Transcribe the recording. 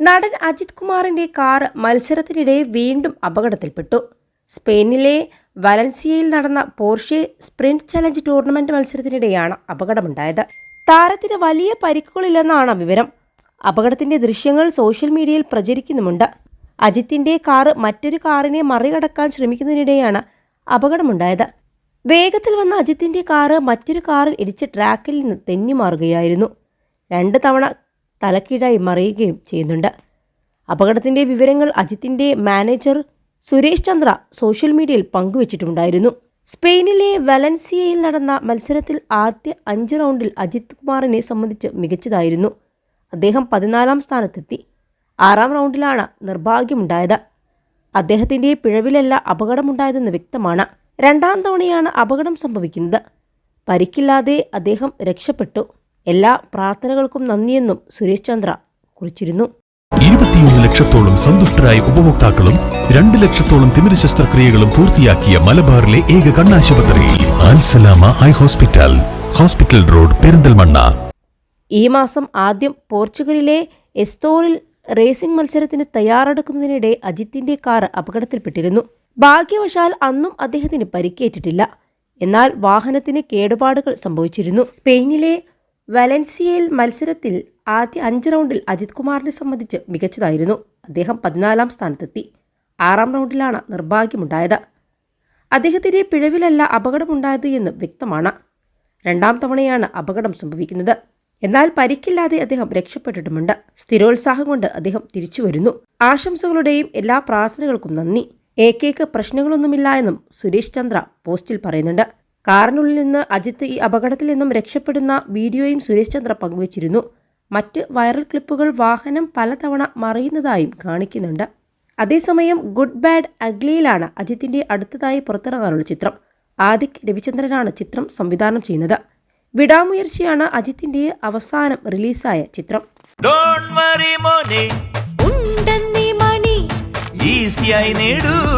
നടൻ അജിത് കുമാറിന്റെ കാർ മത്സരത്തിനിടെ വീണ്ടും അപകടത്തിൽപ്പെട്ടു. സ്പെയിനിലെ വലൻസിയയിൽ നടന്ന പോർഷെ സ്പ്രിന്റ് ചലഞ്ച് ടൂർണമെന്റ് മത്സരത്തിനിടെയാണ് അപകടമുണ്ടായത്. താരത്തിന് വലിയ പരിക്കുകളില്ലെന്നാണ് വിവരം. അപകടത്തിന്റെ ദൃശ്യങ്ങൾ സോഷ്യൽ മീഡിയയിൽ പ്രചരിക്കുന്നുമുണ്ട്. അജിത്തിന്റെ കാർ മറ്റൊരു കാറിനെ മറികടക്കാൻ ശ്രമിക്കുന്നതിനിടെയാണ് അപകടമുണ്ടായത്. വേഗത്തിൽ വന്ന അജിത്തിന്റെ കാറ് മറ്റൊരു കാറിൽ ഇടിച്ച് ട്രാക്കിൽ നിന്ന് തെന്നിമാറുകയായിരുന്നു. രണ്ട് തവണ തലക്കീഴായി മറിയുകയും ചെയ്യുന്നുണ്ട്. അപകടത്തിന്റെ വിവരങ്ങൾ അജിത്തിന്റെ മാനേജർ സുരേഷ് ചന്ദ്ര സോഷ്യൽ മീഡിയയിൽ പങ്കുവച്ചിട്ടുണ്ടായിരുന്നു സ്പെയിനിലെ വലൻസിയയിൽ നടന്ന മത്സരത്തിൽ ആദ്യ അഞ്ച് റൗണ്ടിൽ അജിത് കുമാറിനെ സംബന്ധിച്ച് മികച്ചതായിരുന്നു. അദ്ദേഹം പതിനാലാം സ്ഥാനത്തെത്തി. ആറാം റൗണ്ടിലാണ് നിർഭാഗ്യമുണ്ടായത്. അദ്ദേഹത്തിന്റെ പിഴവിലല്ല അപകടമുണ്ടായതെന്ന് വ്യക്തമാണ്. രണ്ടാം തവണയാണ് അപകടം സംഭവിക്കുന്നത്. പരിക്കില്ലാതെ അദ്ദേഹം രക്ഷപ്പെട്ടു. എല്ലാ പ്രാർത്ഥനകൾക്കും നന്ദിയെന്നും സുരേഷ് ചന്ദ്ര കുറിച്ചിരുന്നു. ഇരുപത്തിയൊന്ന് ലക്ഷത്തോളം സന്തുഷ്ടരായ ഉപഭോക്താക്കളും രണ്ട് ലക്ഷത്തോളം തിമിര ശസ്ത്രക്രിയകളും പൂർത്തിയാക്കിയ മലബാറിലെ ഏക കണ്ണാശുപത്രി Ansalama eye hospital hospital road Perinthalmanna. ഈ മാസം ആദ്യം പോർച്ചുഗലിലെ എസ്തോറിൽ റേസിംഗ് മത്സരത്തിന് തയ്യാറെടുക്കുന്നതിനിടെ അജിത്തിന്റെ കാർ അപകടത്തിൽപ്പെട്ടിരുന്നു. ഭാഗ്യവശാൽ അന്നും അദ്ദേഹത്തിന് പരിക്കേറ്റിട്ടില്ല. എന്നാൽ വാഹനത്തിന് കേടുപാടുകൾ സംഭവിച്ചിരുന്നു. സ്പെയിനിലെ വലൻസിയയിൽ മത്സരത്തിൽ ആദ്യ അഞ്ച് റൗണ്ടിൽ അജിത് കുമാറിനെ സംബന്ധിച്ച് മികച്ചതായിരുന്നു. അദ്ദേഹം പതിനാലാം സ്ഥാനത്തെത്തി. ആറാം റൗണ്ടിലാണ് നിർഭാഗ്യമുണ്ടായത്. അദ്ദേഹത്തിന്റെ പിഴവിലല്ല അപകടമുണ്ടായത് എന്ന് വ്യക്തമാണ്. രണ്ടാം തവണയാണ് അപകടം സംഭവിക്കുന്നത്. എന്നാൽ പരിക്കില്ലാതെ അദ്ദേഹം രക്ഷപ്പെട്ടിട്ടുമുണ്ട്. സ്ഥിരോത്സാഹം കൊണ്ട് അദ്ദേഹം തിരിച്ചു വരുന്നു. ആശംസകളുടെയും എല്ലാ പ്രാർത്ഥനകൾക്കും നന്ദി. എ കെക്ക് പ്രശ്നങ്ങളൊന്നുമില്ല എന്നും സുരേഷ് ചന്ദ്ര പോസ്റ്റിൽ പറയുന്നുണ്ട്. കാറിനുള്ളിൽ നിന്ന് അജിത്ത് ഈ അപകടത്തിൽ നിന്നും രക്ഷപ്പെടുന്ന വീഡിയോയും സുരേഷ് ചന്ദ്ര പങ്കുവച്ചിരുന്നു. മറ്റ് വൈറൽ ക്ലിപ്പുകൾ വാഹനം പലതവണ മറിയുന്നതായും കാണിക്കുന്നുണ്ട്. അതേസമയം ഗുഡ് ബാഡ് അഗ്ലിയിലാണ് അജിത്തിന്റെ അടുത്തതായി പുറത്തിറങ്ങാനുള്ള ചിത്രം. ആദിക് രവിചന്ദ്രനാണ് ചിത്രം സംവിധാനം ചെയ്യുന്നത്. വിടാമുയർച്ചയാണ് അജിത്തിന്റെ അവസാനം റിലീസായ ചിത്രം. ഡോണ്ട് വറി മോനെ. ഉണ്ടെന്നീ മണി. ഈസിയായി നേടൂ.